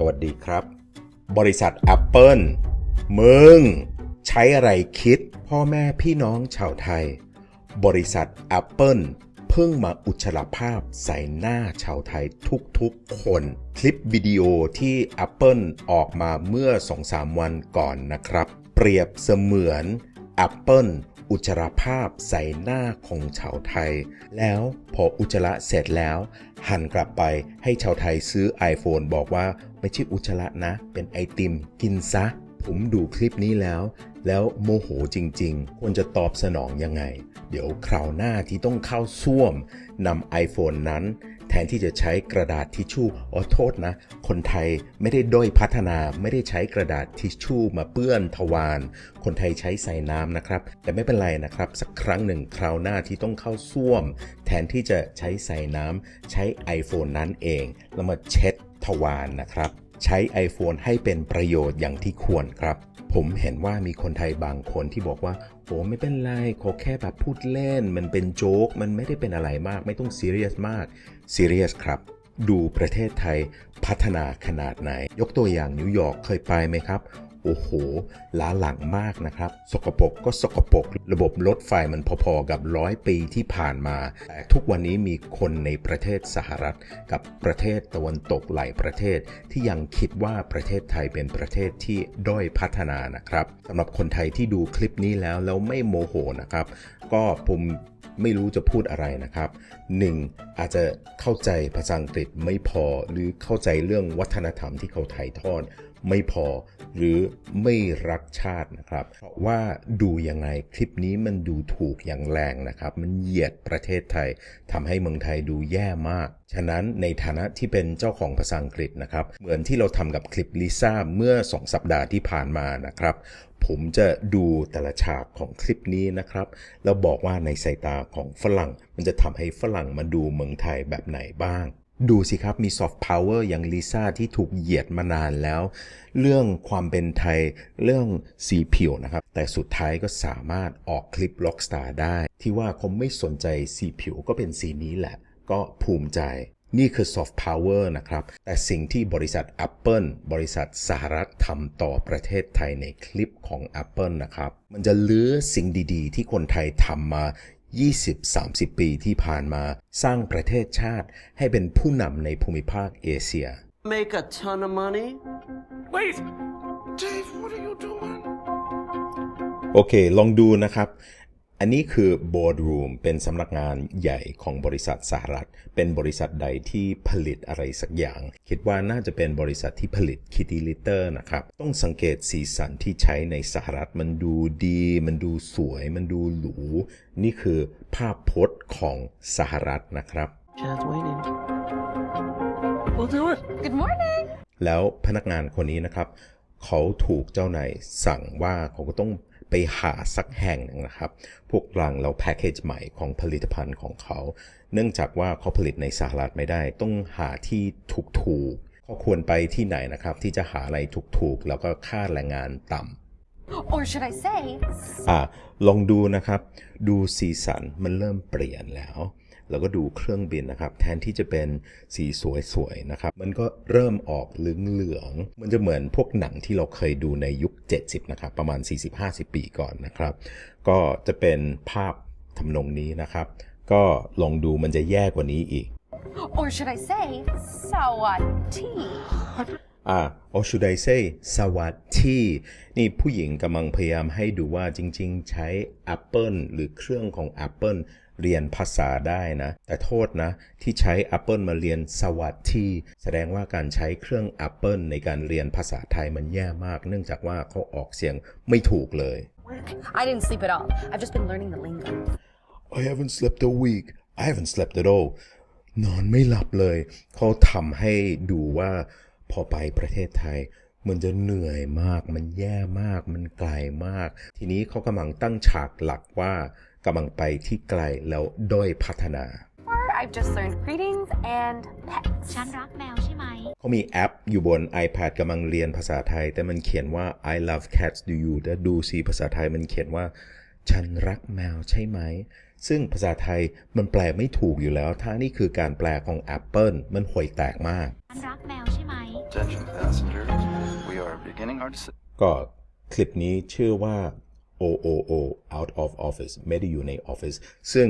สวัสดีครับ บริษัท Apple มึง ใช้อะไรคิด พ่อแม่พี่น้องชาวไทย บริษัท Apple เพิ่งมาอุจฉลภาพใส่หน้าชาวไทยทุกๆคน คลิปวิดีโอที่ Apple ออกมาเมื่อ 2-3 วันก่อนนะครับ เปรียบเสมือน Apple อุจจาระภาพใส่หน้าของชาวไทย แล้วพออุจจาระเสร็จแล้ว หันกลับไปให้ชาวไทยซื้อ iPhone บอกว่า ไม่ใช่อุจจาระนะ เป็นไอติม กินซะ ผมดูคลิปนี้แล้ว แล้วโมโหจริง ๆ ควรจะตอบสนองยังไง เดี๋ยวคราวหน้าที่ต้องเข้าซ่วมนำ iPhone นั้น แทนที่จะใช้กระดาษทิชชู่อ๋อโทษนะ คนไทยไม่ได้ด้อยพัฒนาไม่ได้ใช้กระดาษทิชชู่มาเปื้อนทวาร คนไทยใช้ใส่น้ำนะครับ แต่ไม่เป็นไรนะครับ สักครั้งหนึ่งคราวหน้าที่ต้องเข้าซ่วม แทนที่จะใช้ใส่น้ำใช้ iPhone นั้นเอง แล้วมาเช็ด ทวารนะครับ ใช้ iPhone ให้เป็นประโยชน์อย่างที่ควรครับ ผมเห็นว่ามีคนไทยบางคนที่บอกว่าโอ้ไม่เป็นไรขอแค่แบบพูดเล่น มันเป็นโจ๊ก มันไม่ได้เป็นอะไรมาก ไม่ต้องซีเรียสมากซีเรียสครับ ดูประเทศไทยพัฒนาขนาดไหน ยกตัวอย่างนิวยอร์กเคยไปไหมครับ อ้โหล้าหลังมากนะครับ สกปรกก็สกปรกระบบรถไฟมันพอๆกับร้อยปีที่ผ่านมา แต่ทุกวันนี้มีคนในประเทศสหรัฐ กับประเทศตะวันตกหลายประเทศ ที่ยังคิดว่าประเทศไทยเป็นประเทศที่ด้อยพัฒนานะครับสำหรับคนไทยที่ดูคลิปนี้แล้วแล้วไม่โมโหนะครับ ก็ผมไม่รู้จะพูดอะไรนะครับ 1. อาจจะเข้าใจภาษาอังกฤษไม่พอ หรือเข้าใจเรื่องวัฒนธรรมที่เขาถ่ายทอดไม่พอ หรือไม่รักชาตินะครับ เพราะว่าดูยังไงคลิปนี้มันดูถูกอย่างแรงนะครับ มันเหยียดประเทศไทยทำให้เมืองไทยดูแย่มาก ฉะนั้นในฐานะที่เป็นเจ้าของภาษาอังกฤษนะครับ เหมือนที่เราทำกับคลิปลิซ่าเมื่อ 2 สัปดาห์ที่ผ่านมานะครับ ผมจะดูแต่ละฉากของคลิปนี้นะครับ แล้วบอกว่าในสายตาของฝรั่ง มันจะทำให้ฝรั่งมาดูเมืองไทยแบบไหนบ้าง ดูสิครับมีซอฟต์พาวเวอร์อย่างลิซ่าที่ถูกเหยียดมานานแล้ว เรื่องความเป็นไทยเรื่องสีผิวนะครับ แต่สุดท้ายก็สามารถออกคลิปล็อกสตาร์ได้ ที่ว่าเขาไม่สนใจสีผิวก็เป็นสีนี้แหละ ก็ภูมิใจ นี่คือ Soft Power นะครับ แต่สิ่งที่บริษัท Apple บริษัทสหรัฐทำต่อประเทศไทยในคลิปของ Apple นะครับ มันจะลื้อสิ่งดีๆ ที่คนไทยทำมา 20-30 ปีที่ผ่านมา สร้างประเทศชาติให้เป็นผู้นำในภูมิภาคเอเชีย make a ton of money. Wait! Dave, what are you doing? โอเค ลองดูนะครับ อันนี้คือ boardroom เป็นสำนักงานใหญ่ของบริษัทสหรัฐ เป็นบริษัทใดที่ผลิตอะไรสักอย่าง คิดว่าน่าจะเป็นบริษัทที่ผลิต Kitty Litter นะครับ ต้องสังเกตสีสันที่ใช้ในสหรัฐมันดูดี มันดูสวย มันดูหรู นี่คือภาพพจน์ของสหรัฐนะครับ Chad's waiting. We'll do it. Good morning. แล้วพนักงานคนนี้นะครับ เขาถูกเจ้านายสั่งว่าเขาก็ต้อง ไปหาสักแห่งหนึ่งนะครับ พวกกลางเราแพ็กเกจใหม่ของผลิตภัณฑ์ของเขา เนื่องจากว่าเขาผลิตในสหรัฐไม่ได้ ต้องหาที่ถูกๆเขาควรไปที่ไหนนะครับ ที่จะหาอะไรถูกๆ แล้วก็ค่าแรงงานต่ำ Or should I say, อะลองดูนะครับ ดูสีสันมันเริ่มเปลี่ยนแล้ว แล้วก็ดูเครื่องบินนะครับ แทนที่จะเป็นสีสวยๆนะครับ มันก็เริ่มออกเหลืองๆมันจะเหมือนพวกหนังที่เราเคยดูในยุค 70 นะครับ ประมาณ 40-50 ปีก่อนนะครับ ก็จะเป็นภาพทำนองนี้นะครับ ก็ลองดูมันจะแย่กว่านี้อีก or should I say, sawati? อ่า or should I say สวัสดีนี่ผู้หญิงกำลังพยายามให้ดูว่าจริง ๆ ใช้ Apple หรือเครื่องของ Apple เรียนภาษาได้นะ แต่โทษนะ ที่ใช้ Apple มาเรียนสวัสดีแสดงว่าการใช้เครื่อง Apple ในการเรียนภาษาไทยมันแย่มาก เนื่องจากว่าเขาออกเสียงไม่ถูกเลย I didn't sleep at all. I've just been learning the lingo. I haven't slept a week I haven't slept at all นอนไม่หลับเลย เขาทำให้ดูว่าพอไปประเทศไทยมันจะเหนื่อยมาก มันแย่มาก มันไกลมาก ทีนี้เขากำลังตั้งฉากหลักว่า กำลังไปที่ไกลแล้วด้อยพัฒนา Or I've just learned greetings and pets. ฉันรักแมวใช่ไหม เขามีแอปอยู่บน iPad กำลังเรียนภาษาไทย แต่มันเขียนว่า I love cats do you แต่ดูสิภาษาไทยมันเขียนว่า ฉันรักแมวใช่ไหม ซึ่งภาษาไทยมันแปลไม่ถูกอยู่แล้ว ถ้านี่คือการแปลของ Apple มันห่วยแตกมาก ฉันรักแมวใช่ไหม Attention passengers, we are beginning our descent. ก็คลิปนี้ชื่อว่า OOO out of office ไม่ได้อยู่ในออฟฟิศซึ่ง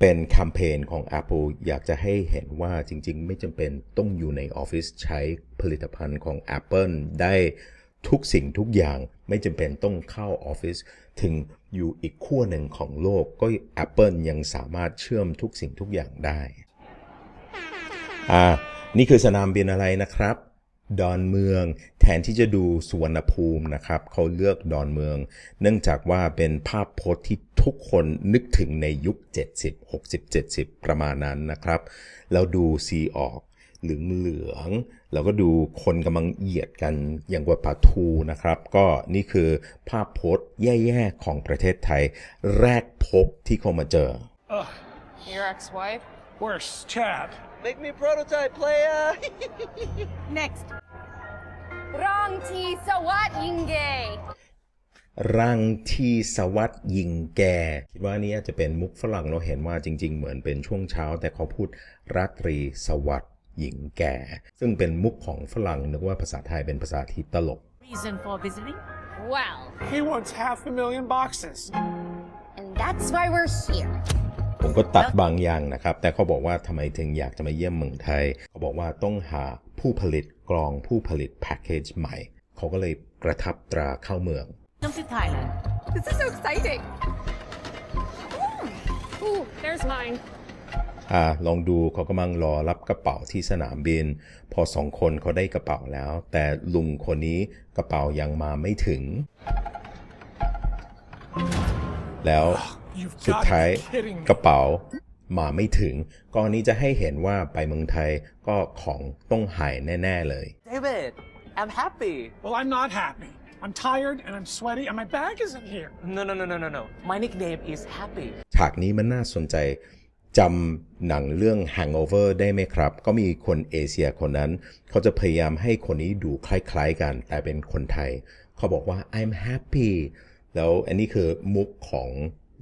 เป็นแคมเปญของ Apple อยากจะให้เห็นว่าจริง ๆ ไม่จำเป็นต้องอยู่ในออฟฟิศใช้ผลิตภัณฑ์ของ Apple ได้ทุกสิ่งทุกอย่างไม่จำเป็นต้องเข้าออฟฟิศถึงอยู่อีกขั้วหนึ่งของโลกก็ Apple ยังสามารถเชื่อมทุกสิ่งทุกอย่างได้ อ่า นี่คือสนามบินอะไรนะครับ ดอนเมือง แทนที่จะดูสุวรรณภูมินะครับเขาเลือกดอนเมือง เนื่องจากว่าเป็นภาพโพสต์ที่ทุกคนนึกถึงในยุค 70 60 70 ประมาณนั้นนะครับ แล้วดูซีออกเหลืองเหลืองๆแล้วก็ดูคนกำลังเหยียดกันอย่างกับปลาทูนะครับ ก็นี่คือภาพโพสต์แย่ๆของประเทศไทย แรกพบที่เขามาเจอ Your ex-wife? Worse, Chad. Make me a prototype, player! Next. Wrong T Sawat Yinge. รังที่สวัสดยิงแก คิดว่านี่อาจจะเป็นมุกฝรั่งเราเห็นว่าจริง ๆ เหมือนเป็นช่วงเช้า แต่เขาพูดราตรีสวัสดหญิงแก่ ซึ่งเป็นมุกของฝรั่งนึกว่าภาษาไทยเป็นภาษาที่ตลก Reason for visiting Well, He wants half a million boxes. and that's why we're here. ผมก็ตัดบางอย่างนะครับ แต่เขาบอกว่าทำไมถึงอยากจะมาเยี่ยมเมืองไทย เขาบอกว่าต้องหาผู้ผลิต กรองผู้ผลิตแพ็กเกจใหม่ เขาก็เลยประทับตราเข้าเมือง Come to Thailand This is so exciting. Ooh, there's mine. อ่าลองดูเขากำลังรอรับกระเป๋าที่สนามบิน พอสองคนเขาได้กระเป๋าแล้ว แต่ลุงคนนี้กระเป๋ายังมาไม่ถึง แล้ว You've สุด got ท้าย to be kidding me. กระเป๋า มาไม่ถึงก็อันนี้จะให้เห็นว่าไปเมืองไทยก็ของต้องหายแน่ ๆเลย David, I'm happy. Well, I'm not happy. I'm tired and I'm sweaty and my bag isn't here. No, no, no, no, no, no. My nickname is Happy. ฉากนี้มันน่าสนใจจำหนังเรื่อง Hangover ได้ไหมครับ ก็มีคนเอเชียคนนั้น เขาจะพยายามให้คนนี้ดูคล้ายๆกัน แต่เป็นคนไทย เขาบอกว่า I'm happy แล้วอันนี้คือมุกของ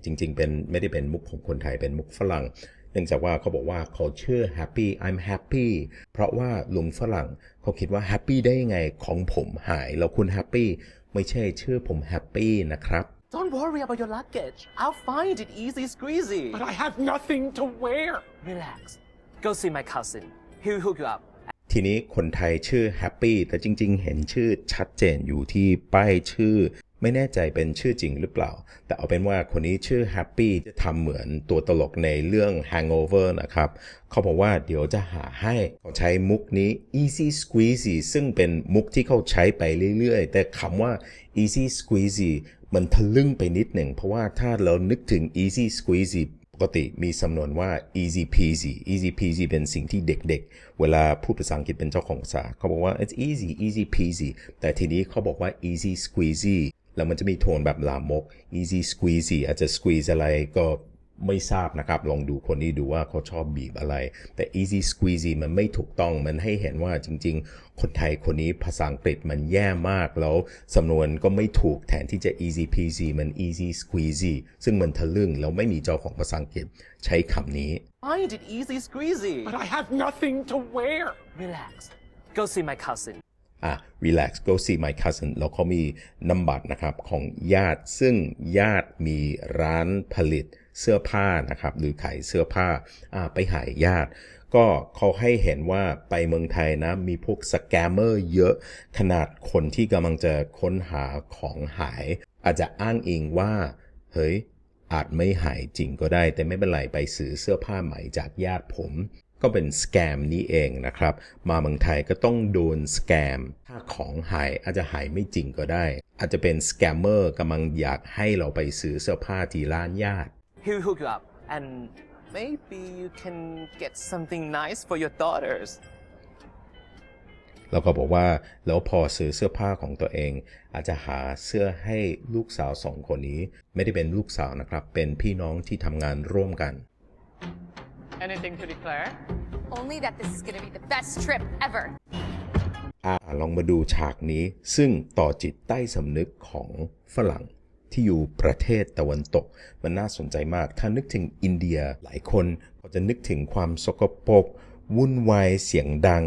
จริง ๆ เป็นไม่ได้เป็นมุกของคนไทยเป็นมุกฝรั่ง เนื่องจากว่าเขาบอกว่าเขาชื่อ happy I'm happy เพราะว่าลุงฝรั่งเขาคิดว่า happy ได้ยังไงของผมหาย แล้วคุณ happy ไม่ใช่ชื่อผม happy นะครับ Don't worry about your luggage. I'll find it easy squeezy. But I have nothing to wear. Relax. Go see my cousin. He'll hook you up. ทีนี้คนไทยชื่อ Happy แต่จริง ๆ เห็นชื่อชัดเจนอยู่ที่ป้ายชื่อ ไม่แน่ใจเป็นชื่อจริงหรือเปล่า แต่เอาเป็นว่าคนนี้ชื่อ Happy จะทำเหมือนตัวตลกในเรื่อง Hangover นะครับ เขาบอกว่าเดี๋ยวจะหาให้เขาใช้มุกนี้ easy squeezy ซึ่งเป็นมุกที่เขาใช้ไปเรื่อยๆ แต่คำว่า easy squeezy มันทะลึ่งไปนิดหนึ่ง เพราะว่าถ้าเรานึกถึง easy squeezy ปกติมีสำนวนว่า easy peasy easy peasy เป็นสิ่งที่เด็กๆ เวลาพูดภาษาอังกฤษเป็นเจ้าของภาษา เขาบอกว่า it's easy easy peasy แต่ทีนี้เขาบอกว่า easy squeezy แล้วมันจะมีโทนแบบลามก easy squeezy อาจจะ squeeze อะไรก็ไม่ทราบนะครับ ลองดูคนนี้ดูว่าเขาชอบบีบอะไร แต่ easy squeezy มันไม่ถูกต้อง มันให้เห็นว่าจริง ๆ คนไทยคนนี้ภาษาอังกฤษมันแย่มาก แล้วสำนวนก็ไม่ถูกแทนที่จะ easy peasy มัน easy squeezy ซึ่งมันทะลึ่งแล้วไม่มีเจ้าของภาษาอังกฤษใช้คำนี้ Find it easy squeezy. But I have nothing to wear. Relax. Go see my cousin. อะ relax go see my cousin แล้วเขามีนำบัตรนะครับของญาติ ซึ่งญาติมีร้านผลิตเสื้อผ้านะครับหรือขายเสื้อผ้าอ่าไปหายญาติ ก็เขาให้เห็นว่าไปเมืองไทยนะ มีพวกสแกมเมอร์เยอะขนาดคนที่กำลังจะค้นหาของหาย อาจจะอ้างอิงว่า เฮ้ยอาจไม่หายจริงก็ได้ แต่ไม่เป็นไรไปซื้อเสื้อผ้าใหม่จากญาติผม ก็เป็นสแกมนี้เองนะครับ มาเมืองไทยก็ต้องโดนสแกม ถ้าของหายอาจจะหายไม่จริงก็ได้ อาจจะเป็นสแกมเมอร์กำลังอยากให้เราไปซื้อเสื้อผ้าที่ร้านญาติ He'll hook you up. And maybe you can get something nice for your daughters. แล้วก็บอกว่าแล้วพอซื้อเสื้อผ้าของตัวเอง อาจจะหาเสื้อให้ลูกสาวสองคนนี้ ไม่ได้เป็นลูกสาวนะครับ เป็นพี่น้องที่ทำงานร่วมกัน Anything to declare? Only that this is gonna be the best trip ever. อ่าลองมาดูฉากนี้ ซึ่งต่อจิตใต้สำนึกของฝรั่งที่อยู่ประเทศตะวันตก มันน่าสนใจมาก ถ้านึกถึงอินเดียหลายคนก็จะนึกถึงความสกปรกวุ่นวายเสียงดัง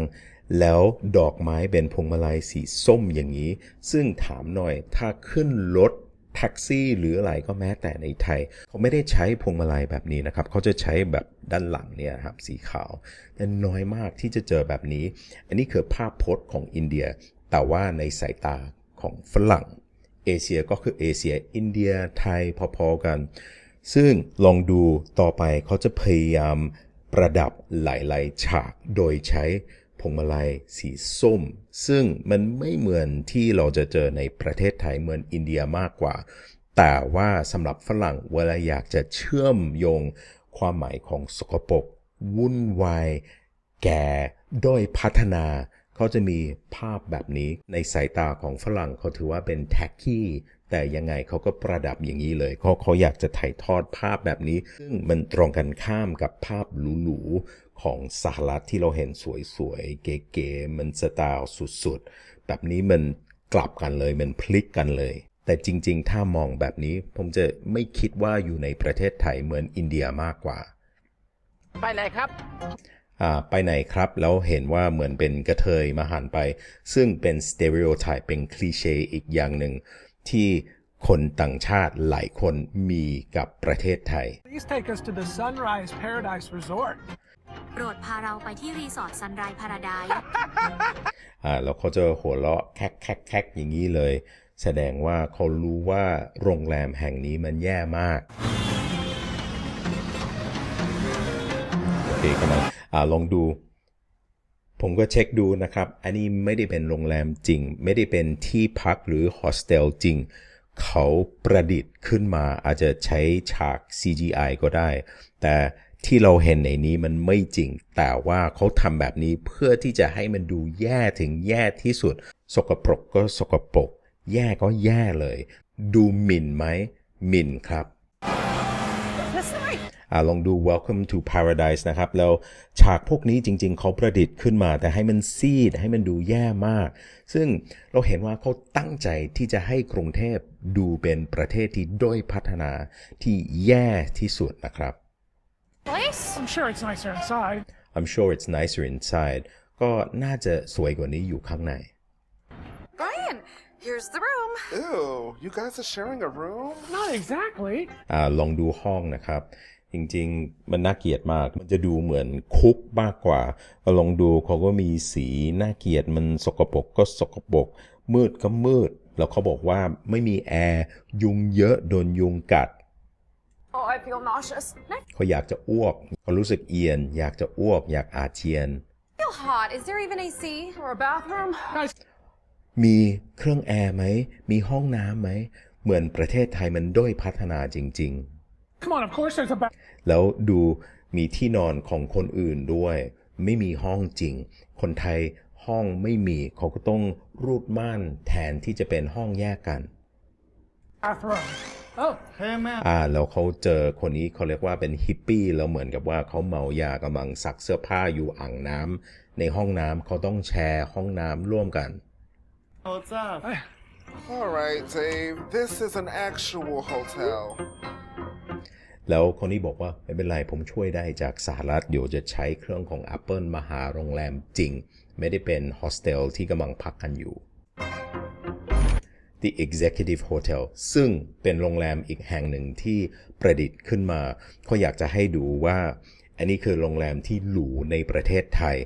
แล้วดอกไม้เป็นพวงมาลัยสีส้มอย่างนี้ ซึ่งถามหน่อยถ้าขึ้นรถ แท็กซี่หรืออะไรก็แม้แต่ในไทย เขาไม่ได้ใช้พวงมาลัยแบบนี้นะครับ เขาจะใช้แบบด้านหลังเนี่ยครับสีขาวแต่น้อยมากที่จะเจอแบบนี้ อันนี้คือภาพพจน์ของอินเดีย แต่ว่าในสายตาของฝรั่ง เอเชียก็คือเอเชีย อินเดียไทยพอๆกัน ซึ่งลองดูต่อไปเขาจะพยายามประดับหลายๆฉากโดยใช้ พวงมาลัยสีส้ม ซึ่งมันไม่เหมือนที่เราจะเจอในประเทศไทยเหมือนอินเดียมากกว่า แต่ว่าสำหรับฝรั่งเวลาอยากจะเชื่อมโยงความหมายของสกปรกวุ่นวายแก่ด้อยพัฒนา เขาจะมีภาพแบบนี้ในสายตาของฝรั่งเขาถือว่าเป็นแท็กกี้แต่ยังไงเขาก็ประดับอย่างนี้เลยเขาเขาอยากจะถ่ายทอดภาพแบบนี้ ซึ่งมันตรงกันข้ามกับภาพหรู ของสหรัฐที่เราเห็นสวยๆ เก๋ๆมันสไตล์สุดๆ แบบนี้มันกลับกันเลยมันพลิกกันเลย แต่จริงๆ ถ้ามองแบบนี้ผมจะไม่คิดว่าอยู่ในประเทศไทยเหมือนอินเดียมากกว่า ไปไหนครับอ่าไปไหนครับ แล้วเห็นว่าเหมือนเป็นกระเทยมาหันไป ซึ่งเป็นสเต r ร o t ไทป์เป็นคลีเช่อีกอย่างหนึ่ง ที่คนต่างชาติหลายคนมีกับประเทศไทย โปรดพาเราไปที่รีสอร์ทซันไรพาราไดอ่าแล้วเขาจะหัวเราะแคกแคกแคกอย่างนี้เลย แสดงว่าเขารู้ว่าโรงแรมแห่งนี้มันแย่มากโอเคกำลังอ่าลองดู ผมก็เช็คดูนะครับ อันนี้ไม่ได้เป็นโรงแรมจริง ไม่ได้เป็นที่พักหรือโฮสเทลจริง เขาประดิษฐ์ขึ้นมาอาจจะใช้ฉาก CGI ก็ได้ แต่ ที่เราเห็นในนี้มันไม่จริง แต่ว่าเขาทำแบบนี้เพื่อที่จะให้มันดูแย่ถึงแย่ที่สุด สกปรกก็สกปรก แย่ก็แย่เลย ดูหมิ่นไหมหมิ่นครับอ่าลองดู Welcome to Paradise นะครับ แล้วฉากพวกนี้จริง ๆ เขาประดิษฐ์ขึ้นมา แต่ให้มันซีด ให้มันดูแย่มาก ซึ่งเราเห็นว่าเขาตั้งใจที่จะให้กรุงเทพดูเป็นประเทศที่ด้อยพัฒนาที่แย่ที่สุดนะครับ Place? I'm sure it's nicer inside. I'm sure it's nicer inside ก็น่าจะสวยกว่านี้อยู่ข้างใน Brian, here's the room. Ew, you guys are sharing a room? Not exactly. อ่าลองดูห้องนะครับ จริงๆ มันน่าเกลียดมาก มันจะดูเหมือนคุกมากกว่าก็ลองดูเขาก็มีสีน่าเกลียดมันสกปรกก็สกปรกมืดก็มืด แล้วเขาบอกว่าไม่มีแอร์ยุงเยอะโดนยุงกัด Oh, I feel nauseous. I เขาอยากจะอ้วก เขารู้สึกเอียน อยากจะอ้วก อยากอาเจียน feel hot. Is there even AC or a bathroom? มีเครื่องแอร์ไหม มีห้องน้ำไหม เหมือนประเทศไทยมันด้อยพัฒนาจริงๆ Come on, of course there's a bathroom. แล้วดูมีที่นอนของคนอื่นด้วย ไม่มีห้องจริง คนไทยห้องไม่มีเขาก็ต้องรูดม่านแทนที่จะเป็นห้องแยกกัน Oh, hey man. อ่าแล้วเขาเจอคนนี้เขาเรียกว่าเป็นฮิปปี้แล้วเหมือนกับว่าเขาเมายากำลังซักเสื้อผ้าอยู่อ่างน้ำในห้องน้ำเขาต้องแชร์ห้องน้ำร่วมกัน What's up? All right, Dave. This is an actual hotel. แล้วคนนี้บอกว่าไม่เป็นไรผมช่วยได้จากสหรัฐเดี๋ยวจะใช้เครื่องของ Apple มาหาโรงแรมจริง ไม่ได้เป็นโฮสเทลที่กำลังพักกันอยู่ The Executive Hotel ซึ่งเป็นโรงแรมอีกแห่งหนึ่งที่ประดิษฐ์ขึ้นมาเขาอยากจะให้ดูว่า อันนี้คือโรงแรมที่หรูในประเทศไทย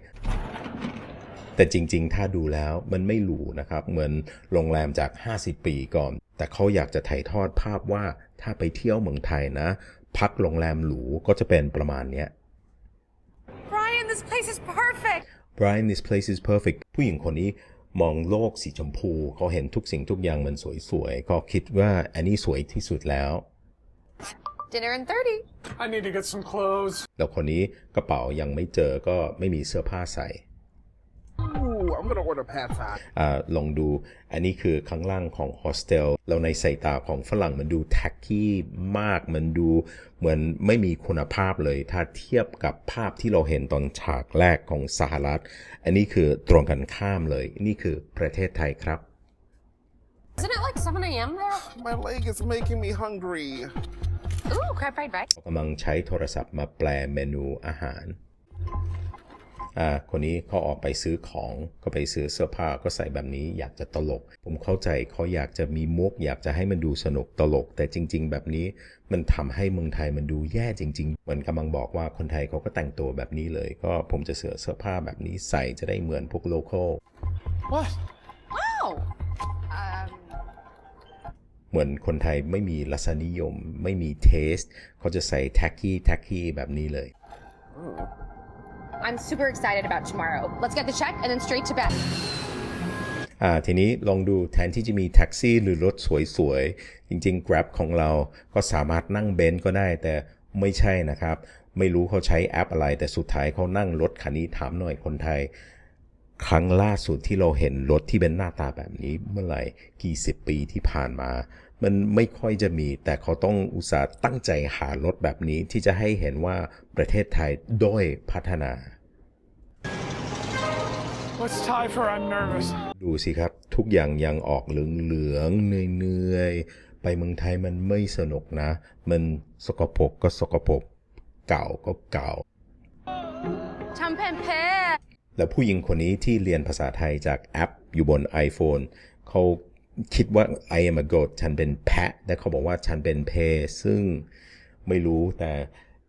แต่จริงๆ ถ้าดูแล้วมันไม่หรูนะครับ เหมือนโรงแรมจาก 50 ปีก่อน แต่เขาอยากจะถ่ายทอดภาพว่าถ้าไปเที่ยวเมืองไทยนะ พักโรงแรมหรูก็จะเป็นประมาณเนี้ย Brian, this place is perfect. Brian this place is perfect ผู้หญิงคนนี้ มองโลกสีชมพูเขาเห็นทุกสิ่งทุกอย่างมันสวยๆก็คิดว่าอันนี้สวยที่สุดแล้ว Dinner in 30. I need to get some clothes. แล้วคนนี้กระเป๋ายังไม่เจอก็ไม่มีเสื้อผ้าใส่ Ooh, I'm gonna order pad thai. อ่าลองดูอันนี้คือข้างล่างของโฮสเทลแล้วในสายตาของฝรั่งมันดูแท็กกี้มากมันดูเหมือนไม่มีคุณภาพเลย ถ้าเทียบกับภาพที่เราเห็นตอนฉากแรกของสหรัฐ อันนี้คือตรงกันข้ามเลย นี่คือประเทศไทยครับ Isn't it like 7 a.m. there? My leg is making me hungry. Ooh, crab fried rice. กำลังใช้โทรศัพท์มาแปลเมนูอาหาร อ่าคนนี้เขาออกไปซื้อของก็ไปซื้อเสื้อผ้าก็ใส่แบบนี้อยากจะตลก ผมเข้าใจเขาอยากจะมีมุก อยากจะให้มันดูสนุกตลก แต่จริง ๆ แบบนี้มันทำให้เมืองไทยมันดูแย่จริง ๆ เหมือนกำลังบอกว่าคนไทยเขาก็แต่งตัวแบบนี้เลย ก็ผมจะเสือเสื้อผ้าแบบนี้ใส่จะได้เหมือนพวกโลเคอล What? Oh. Um, เหมือนคนไทยไม่มีรสนิยม ไม่มีเทสเขาจะใส่แท็กกี้แท็กกี้แบบนี้เลย I'm super excited about tomorrow. Let's get the check and then straight to bed. อ่าทีนี้ลองดูแทนที่จะมีแท็กซี่หรือรถสวยๆ จริงๆ Grab ของเราก็สามารถนั่งเบนซ์ก็ได้ แต่ไม่ใช่นะครับ ไม่รู้เขาใช้แอปอะไร แต่สุดท้ายเขานั่งรถคันนี้ถามหน่อยคนไทย ครั้งล่าสุดที่เราเห็นรถที่เป็นหน้าตาแบบนี้เมื่อไหร่กี่สิบปีที่ผ่านมา มันไม่ค่อยจะมี แต่เขาต้องอุตส่าห์ตั้งใจหารถแบบนี้ที่จะให้เห็นว่าประเทศไทยด้อยพัฒนา Let's tie for I'm nervous. ดูสิครับ ทุกอย่างยังออกเหลืองๆเหนื่อยๆ ไปเมืองไทยมันไม่สนุกนะ มันสกปรกก็สกปรกเก่าก็เก่า Champagne แล้วผู้หญิงคนนี้ที่เรียนภาษาไทยจากแอปอยู่บน iPhone เขา คิดว่า I am a goat ฉันเป็นแพะและเขาบอกว่าฉันเป็นเพ ซึ่งไม่รู้แต่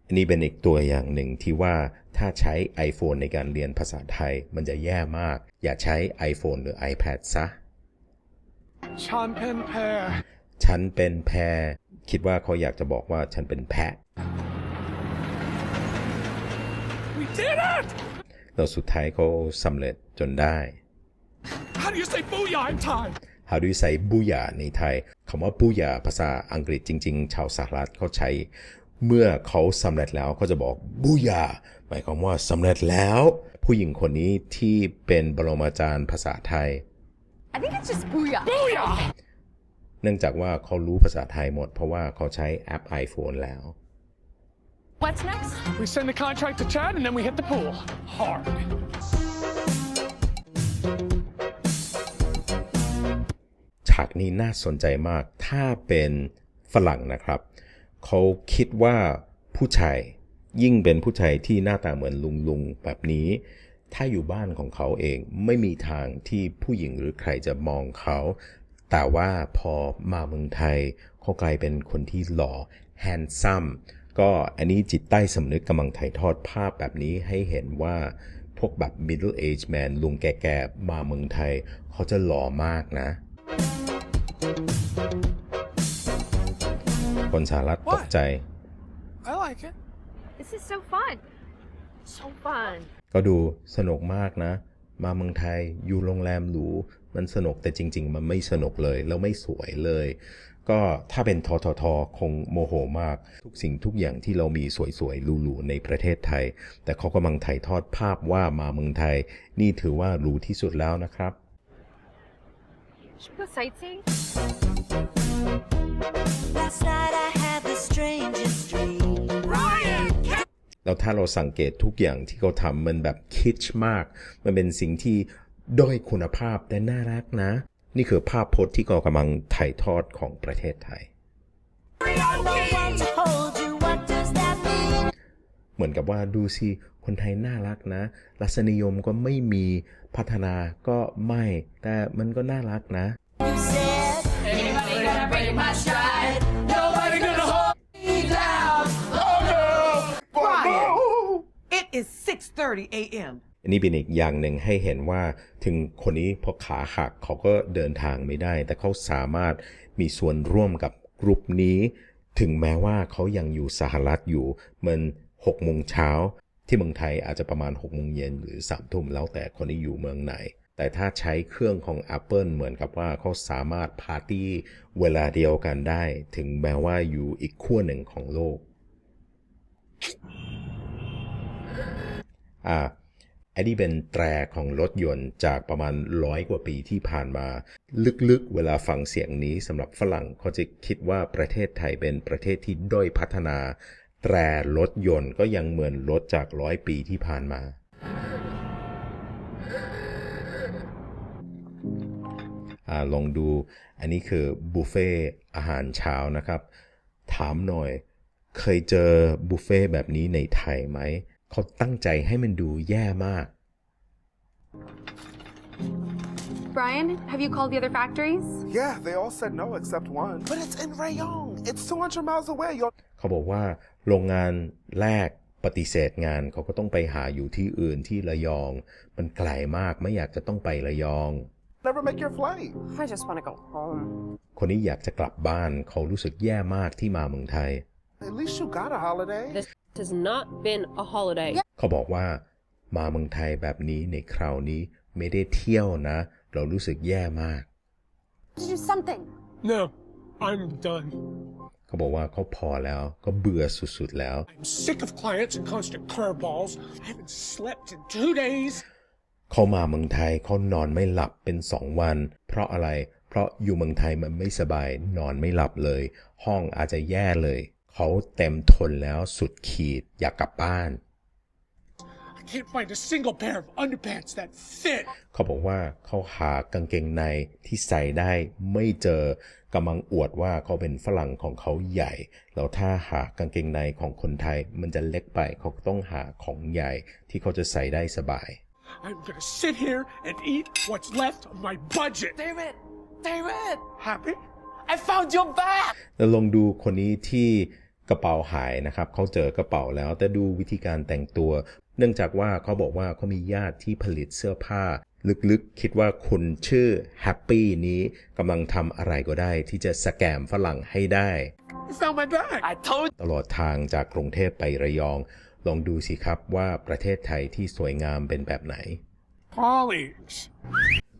อันนี้เป็นอีกตัวอย่างหนึ่งที่ว่าถ้าใช้ iPhone ในการเรียนภาษาไทยมันจะแย่มาก อย่าใช้ iPhone หรือ iPad ซะ Champagne pear. ฉันเป็นแพะ คิดว่าเขาอยากจะบอกว่าฉันเป็นแพะ We did it! แล้วสุดท้ายเขาสำเร็จจนได้ How do you say booyah in Thai? How do you say บูยาในไทยคำว่าบูยาภาษาอังกฤษจริง ๆ ชาวสหรัฐเขาใช้ เมื่อเขาสำเร็จแล้วเขาจะบอกบูยาหมายความว่าสำเร็จแล้ว ผู้หญิงคนนี้ที่เป็นบรมาจารย์ภาษาไทย I think it's just booyah. Booyah! เนื่องจากว่าเขารู้ภาษาไทยหมด เพราะว่าเขาใช้แอป iPhone แล้ว What's next? We send the contract to Chad and then we hit the pool. Hard. ฉากนี้น่าสนใจมาก ถ้าเป็นฝรั่งนะครับ เขาคิดว่าผู้ชายยิ่งเป็นผู้ชายที่หน้าตาเหมือนลุงลุงๆแบบนี้ ถ้าอยู่บ้านของเขาเองไม่มีทางที่ผู้หญิงหรือใครจะมองเขา แต่ว่าพอมาเมืองไทยเขากลายเป็นคนที่หล่อแฮนซัมก็อันนี้จิตใต้สำนึกกำลังถ่ายทอดภาพแบบนี้ให้เห็นว่าพวกแบบ middle age man ลุงแก่ๆ มาเมืองไทย เขาจะหล่อมากนะ คนสหรัฐตกใจ I like it. This is so fun. So fun. ก็ดูสนุกมากนะ มาเมืองไทยอยู่โรงแรมหรูมันสนุกแต่จริง ๆ มันไม่สนุกเลยแล้วไม่สวยเลย ก็ถ้าเป็นทททคงโมโหมาก ทุกสิ่งทุกอย่างที่เรามีสวยๆหรูๆในประเทศไทย แต่เขากำลังถ่ายทอดภาพว่ามาเมืองไทย นี่ถือว่าหรูที่สุดแล้วนะครับ Should we go sightseeing? Last night I had the strangest dream. แล้วถ้าเราสังเกตทุกอย่างที่เขาทำมันแบบคิดมาก มันเป็นสิ่งที่ด้อยคุณภาพแต่น่ารักนะ นี่คือภาพพจน์ที่เขากำลังถ่ายทอดของประเทศไทย No one to hold you, what does that mean? เหมือนกับว่าดูสิ คนไทยน่ารักนะรสนิยมก็ไม่มีพัฒนาก็ไม่ แต่มันก็น่ารักนะ You said, Anybody gonna break my stride? Nobody gonna hold me down. It is 6:30 a.m. อันนี้เป็นอีกอย่างหนึ่งให้เห็นว่าถึงคนนี้พอขาหักเขาก็เดินทางไม่ได้ แต่เขาสามารถมีส่วนร่วมกับกลุ่มนี้ ถึงแม้ว่าเขายังอยู่สหรัฐอยู่ มัน6โมงเช้า ที่เมืองไทยอาจจะประมาณ6โมงเย็นหรือ3ทุ่มแล้วแต่คนนี้อยู่เมืองไหน แต่ถ้าใช้เครื่องของ Apple เหมือนกับว่าเขาสามารถปาร์ตี้เวลาเดียวกันได้ ถึงแม้ว่าอยู่อีกขั้วหนึ่งของโลก อ่าอันนี้เป็นแตรของรถยนต์จากประมาณร้อยกว่าปีที่ผ่านมา ลึกๆ เวลาฟังเสียงนี้สำหรับฝรั่งเขาจะคิดว่าประเทศไทยเป็นประเทศที่ด้อยพัฒนา แตรรถยนต์ก็ยังเหมือนรถจากร้อยปีที่ผ่านมาอ่าลองดูอันนี้คือบุฟเฟ่อาหารเช้านะครับ ถามหน่อย เคยเจอบุฟเฟ่แบบนี้ในไทยไหม เขาตั้งใจให้มันดูแย่มาก Brian, have you called the other factories? Yeah, they all said no except one. But it's in Rayong. It's 200 miles away. You'll เขาบอกว่าโรงงานแรกปฏิเสธงานเขาก็ต้องไปหาอยู่ที่อื่นที่ระยอง มันไกลมากไม่อยากจะต้องไประยอง never make your flight. I just want to go home. คนนี้อยากจะกลับบ้านเขารู้สึกแย่มากที่มาเมืองไทย At least you got a holiday. This has not been a holiday. เขาบอกว่า มาเมืองไทยแบบนี้ในคราวนี้ไม่ได้เที่ยวนะ เรารู้สึกแย่มาก To do something. No, I'm done. เขาบอกว่าเขาพอแล้วก็เบื่อสุดๆแล้ว I'm sick of clients and constant curveballs. I haven't slept in two days. เขามาเมืองไทยเขานอนไม่หลับเป็นสองวัน เพราะอะไร เพราะอยู่เมืองไทยมันไม่สบายนอนไม่หลับเลย ห้องอาจจะแย่เลย เขาเต็มทนแล้วสุดขีดอยากกลับบ้าน I can't find a single pair of underpants that fit. เขาบอกว่าเขาหากางเกงในที่ใส่ได้ไม่เจอ กำลังอวดว่าเขาเป็นฝรั่งของเขาใหญ่ แล้วถ้าหากางเกงในของคนไทยมันจะเล็กไปเขาก็ต้องหาของใหญ่ที่เขาจะใส่ได้สบาย I'm gonna sit here and eat what's left of my budget. David! David! Happy? I found your bag! แล้วลองดูคนนี้ที่กระเป๋าหายนะครับเขาเจอกระเป๋าแล้วแต่ดูวิธีการแต่งตัว เนื่องจากว่าเขาบอกว่าเขามีญาติที่ผลิตเสื้อผ้า ลึกๆ คิดว่าคุณชื่อแฮปปี้นี้กำลังทำอะไรก็ได้ที่จะสแกมฝรั่งให้ได้ You found my bag. I told ตลอดทางจากกรุงเทพไประยอง ลองดูสิครับว่าประเทศไทยที่สวยงามเป็นแบบไหน Colleagues.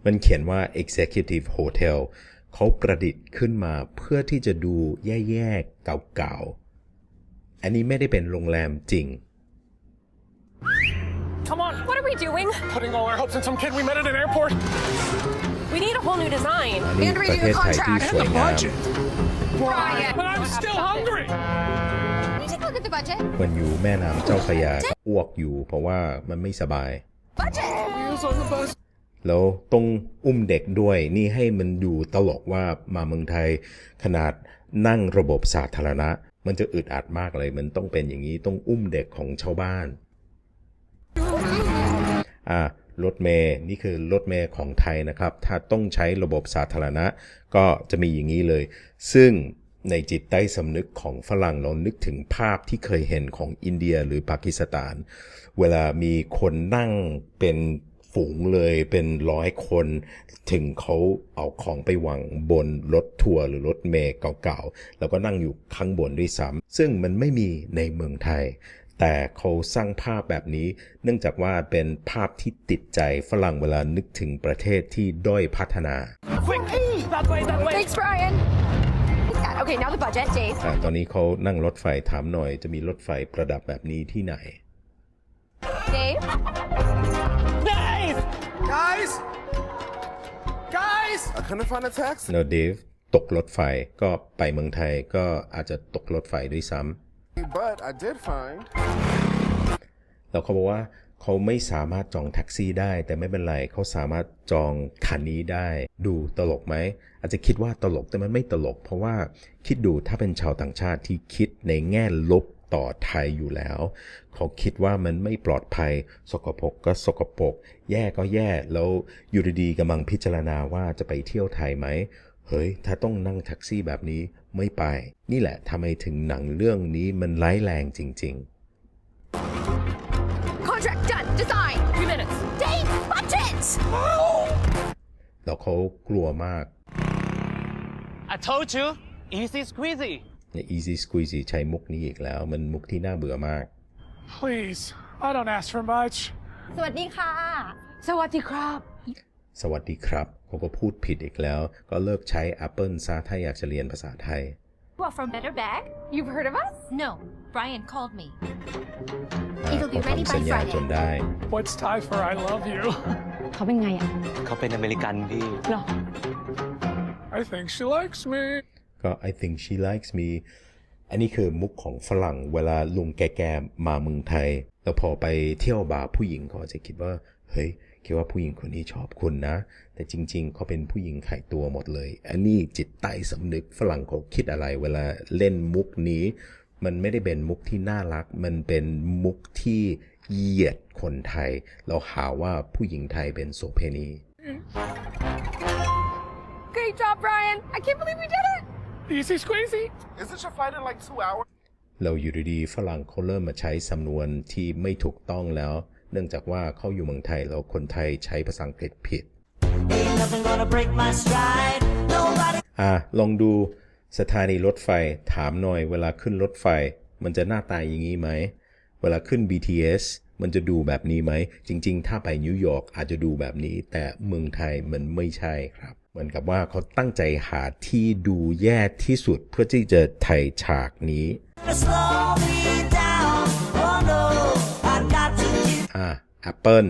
มันเขียนว่า Executive Hotel เขาประดิษฐ์ขึ้นมาเพื่อที่จะดูแย่ๆ เก่าๆ อันนี้ไม่ได้เป็นโรงแรมจริง Come on. What are we doing? Putting all our hopes in some kid we met at an airport. We need a whole new design. อันนี้ประเทศไทยที่สวย The งาม budget. Brian. But I'm still hungry. Can you take a look at the budget? มันอยู่แม่น้ำเจ้าพระยาก็อ้วกอยู่ เพราะว่ามันไม่สบาย Budget! Wheels on the bus. แล้วต้องอุ้มเด็กด้วยนี่ให้มันดูตลกว่ามาเมืองไทย ขนาดนั่งระบบสาธารณะ มันจะอึดอัดมากเลย มันต้องเป็นอย่างนี้ต้องอุ้มเด็กของชาวบ้าน อ่ารถเมย์นี่คือรถเมย์ของไทยนะครับ ถ้าต้องใช้ระบบสาธารณะ ก็จะมีอย่างนี้เลย ซึ่งในจิตใต้สำนึกของฝรั่งเรานึกถึงภาพที่เคยเห็นของอินเดียหรือปากีสถาน เวลามีคนนั่งเป็นฝูงเลยเป็นร้อยคน ถึงเขาเอาของไปวางบนรถทัวร์หรือรถเมล์เก่าๆ แล้วก็นั่งอยู่ข้างบนด้วยซ้ำซึ่งมันไม่มีในเมืองไทย แต่เขาสร้างภาพแบบนี้ เนื่องจากว่าเป็นภาพที่ติดใจฝรั่งเวลานึกถึงประเทศที่ด้อยพัฒนา That way, that way! Thanks, Brian. Okay, now the budget, Dave. อ่าตอนนี้เขานั่งรถไฟถามหน่อย จะมีรถไฟประดับแบบนี้ที่ไหน Dave? Dave! Guys! Guys! I couldn't find a taxi. แล้วเดฟตกรถไฟก็ไปเมืองไทยก็อาจจะตกรถไฟด้วยซ้ำ But I did find. แล้วเขาบอกว่าเขาไม่สามารถจองแท็กซี่ได้ แต่ไม่เป็นไรเขาสามารถจองคันนี้ได้ ดูตลกไหม อาจจะคิดว่าตลกแต่มันไม่ตลก เพราะว่าคิดดูถ้าเป็นชาวต่างชาติที่คิดในแง่ลบต่อไทยอยู่แล้ว เขาคิดว่ามันไม่ปลอดภัย สกปรกก็สกปรกแย่ก็แย่แล้วอยู่ดีๆกำลังพิจารณาว่าจะไปเที่ยวไทยไหม เฮ้ย ถ้าต้องนั่งแท็กซี่แบบนี้ไม่ไป นี่แหละทำไมถึงหนังเรื่องนี้มันร้ายแรงจริง ๆ Contract done. Design. Three minutes. Dave, budget! แล้วเขากลัวมาก I told you! Easy squeezy! เนี่ย easy squeezy ใช้มุกนี้อีกแล้ว มันมุกที่น่าเบื่อมาก Please. I don't ask for much. สวัสดีค่ะ สวัสดีครับ สวัสดีครับ เขาก็พูดผิดอีกแล้ว ก็เลิกใช้ Apple ซะถ้าอยากจะเรียนภาษาไทย What from Better Bag? You've heard of us? No, Brian called me. อ่า It'll be เขา ready ทำสัญ by ญา Friday. จนได้ What's Thai for I love you? เขาเป็นไงอะเขาเป็นอเมริกันพี่ หรอ I think she likes me. ก็ I think she likes me อันนี้คือมุกของฝรั่งเวลาลุงแก่ๆมาเมืองไทย แล้วพอไปเที่ยวบาร์ผู้หญิงเขาจะคิดว่า เฮ้ย คิดว่าผู้หญิงคนนี้ชอบคุณนะ แต่แต่จริง ๆ เขาเป็นผู้หญิงขายตัวหมดเลย อันนี้จิตใต้สำนึกฝรั่งเขาคิดอะไรเวลาเล่นมุกนี้ มันไม่ได้เป็นมุกที่น่ารัก มันเป็นมุกที่เหยียดคนไทย เราหาว่าผู้หญิงไทยเป็นโสเภณี Great job, Brian. I can't believe we did it. Easy squeezy. Isn't your flight in like two hours? เราอยู่ดีๆฝรั่งเขาเริ่มมาใช้สำนวนที่ไม่ถูกต้องแล้ว เนื่องจากว่าเขาอยู่เมืองไทยแล้วคนไทยใช้ภาษาอังกฤษผิด อะลองดูสถานีรถไฟถามหน่อย เวลาขึ้นรถไฟ มันจะหน้าตาอย่างนี้ไหม เวลาขึ้น BTS มันจะดูแบบนี้ไหม จริง ๆ ถ้าไปนิวยอร์กอาจจะดูแบบนี้ แต่เมืองไทยมันไม่ใช่ครับ เหมือนกับว่าเขาตั้งใจหาที่ดูแย่ที่สุดเพื่อที่จะไทยฉากนี้อะ Apple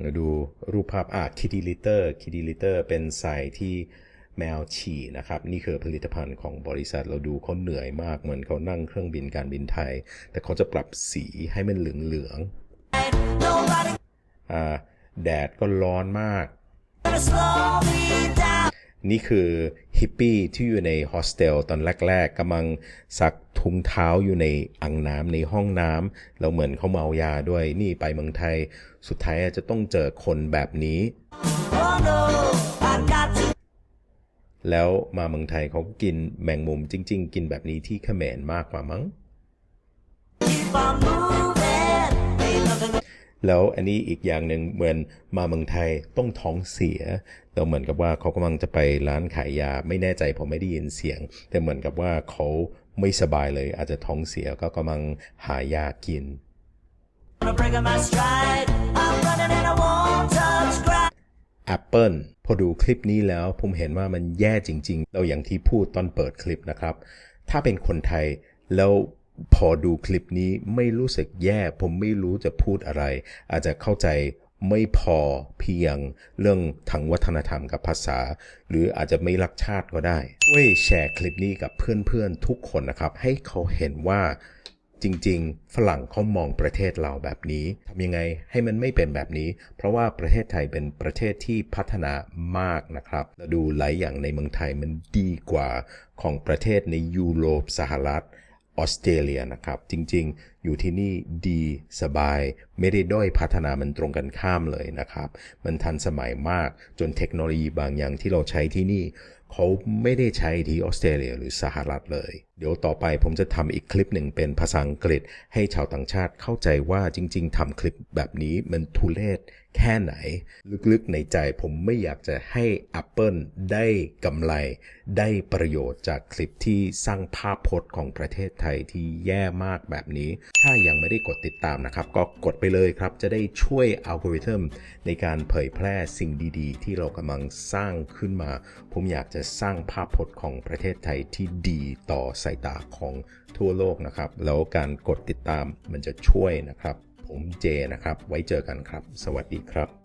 เราดูรูปภาพอะ Kitty Litter Kitty Litter เป็นสายที่แมวฉี่นะครับ นี่คือผลิตภัณฑ์ของบริษัทเราดูเขาเหนื่อยมากเหมือนเขานั่งเครื่องบินการบินไทย แต่เขาจะปรับสีให้มันเหลืองๆอ่าแดดก็ร้อนมาก นี่คือฮิปปี้ที่อยู่ในโฮสเทลตอนแรกๆกำลังซักถุงเท้าอยู่ในอ่างน้ำในห้องน้ำแล้วเหมือนเขาเมายาด้วยนี่ไปเมืองไทย สุดท้ายจะต้องเจอคนแบบนี้แล้วมาเมืองไทยเขากินแมงมุมจริง ๆ กินแบบนี้ที่เขมรมากกว่ามั้ง แล้วอันนี้อีกอย่างหนึ่งเหมือนมาเมืองไทยต้องท้องเสียแล้วเหมือนกับว่าเขากำลังจะไปร้านขายยาไม่แน่ใจผมไม่ได้ยินเสียง แต่เหมือนกับว่าเขาไม่สบายเลย อาจจะท้องเสียก็กำลังหายากิน Apple พอดูคลิปนี้แล้วผมเห็นว่ามันแย่จริง ๆ เราอย่างที่พูดตอนเปิดคลิปนะครับ ถ้าเป็นคนไทยแล้ว พอดูคลิปนี้ไม่รู้สึกแย่ ผมไม่รู้จะพูดอะไร อาจจะเข้าใจไม่พอเพียงเรื่องทางวัฒนธรรมกับภาษา หรืออาจจะไม่รักชาติก็ได้ช่วยแชร์คลิปนี้กับเพื่อนๆทุกคนนะครับ ให้เขาเห็นว่าจริงๆ ฝรั่งเขามองประเทศเราแบบนี้ทำยังไงให้มันไม่เป็นแบบนี้ เพราะว่าประเทศไทยเป็นประเทศที่พัฒนามากนะครับเราดูหลายอย่างในเมืองไทยมันดีกว่าของประเทศในยุโรปสหรัฐ อสเตรเลียนะครับ จริงๆ อยู่ที่นี่ดีสบาย ไม่ได้ด้อยพัฒนามันตรงกันข้ามเลยนะครับ มันทันสมัยมากจนเทคโนโลยีบางอย่างที่เราใช้ที่นี่ เขาไม่ได้ใช้ที่ออสเตรเลียหรือสหรัฐเลยเดี๋ยวต่อไปผมจะทำอีกคลิปหนึ่งเป็นภาษาอังกฤษ ให้ชาวต่างชาติเข้าใจว่าจริง ๆทำคลิปแบบนี้มันทุเลศแค่ไหน ลึกๆในใจผมไม่อยากจะให้ Apple ได้กำไร ได้ประโยชน์จากคลิปที่สร้างภาพพจน์ของประเทศไทยที่แย่มากแบบนี้ ถ้ายังไม่ได้กดติดตามนะครับ ก็กดไปเลยครับ จะได้ช่วยอัลกอริทึมในการเผยแพร่สิ่งดีๆ ที่เรากำลังสร้างขึ้นมา ผมอยากจะสร้างภาพพจน์ของประเทศไทยที่ดีต่อสายตาของทั่วโลกนะครับ แล้วการกดติดตามมันจะช่วยนะครับ ผมเจนะครับ ไว้เจอกันครับ สวัสดีครับ